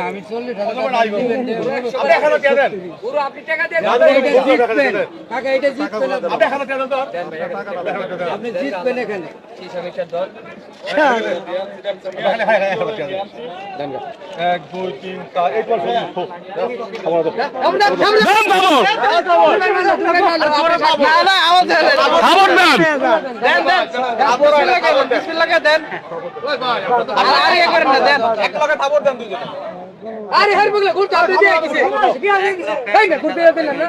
আমি 40000 পুরো আপনি টাকা দেন এটা এটা জিতবেন আপনি জিতবেন এখানে এক দুই তিন চার এই দেন আরে হ্যাঁ বলে ঘুরতে আপনি দিয়ে গেছে তাই না ঘুরতে যাবেন না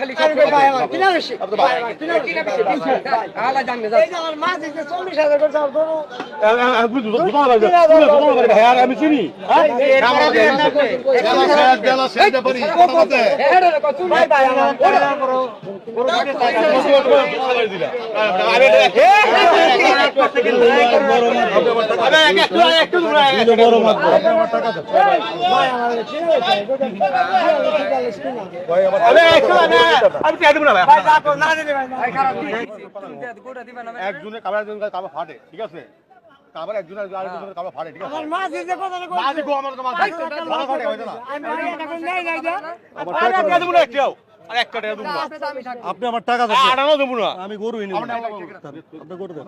খালি খালি ভাই আমার কিনা বেশি কিনা বেশি আলা জানবে এই আমার মাছ 40000 একজনে কাবার কাবার ফাটে ঠিক আছে? তারপর একজন আর আরেকজনের কাপড় ফাটে ঠিক আছে? মাঝে গো আমার তো মাঝে কাবার ফাটে হয়তো না। আমার টাকা দেবো না একটাও? আর একটা টাকা দেবো আপনি আমার টাকা দেবো না। আমি গরু এনে আপনি দেন।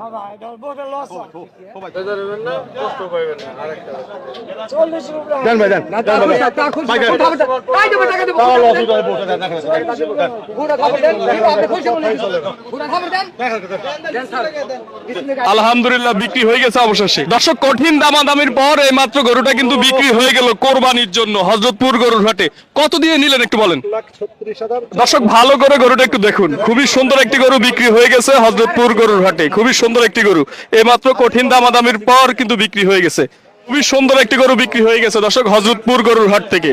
দেন ভাই দেন। আলহামদুলিল্লাহ বিক্রি হয়ে গেছে অবশেষে। দর্শক কঠিন দামাদামির পর এই মাত্র গরুটা কিন্তু বিক্রি হয়ে গেল কোরবানির জন্য। হজরতপুর গরুর হাটে। কত দিয়ে নিলেন একটু বলেন? দর্শক, ভালো করে গরুটা একটু দেখুন। খুবই সুন্দর একটি গরু বিক্রি হয়ে গেছে হজরতপুর গরুর হাটে। খুবই সুন্দর একটি গরু। এইমাত্র কঠিন দামাদামির পর কিন্তু বিক্রি হয়ে গেছে। খুবই সুন্দর একটি গরু বিক্রি হয়ে গেছে দর্শক, হজরতপুর গরুর হাট থেকে।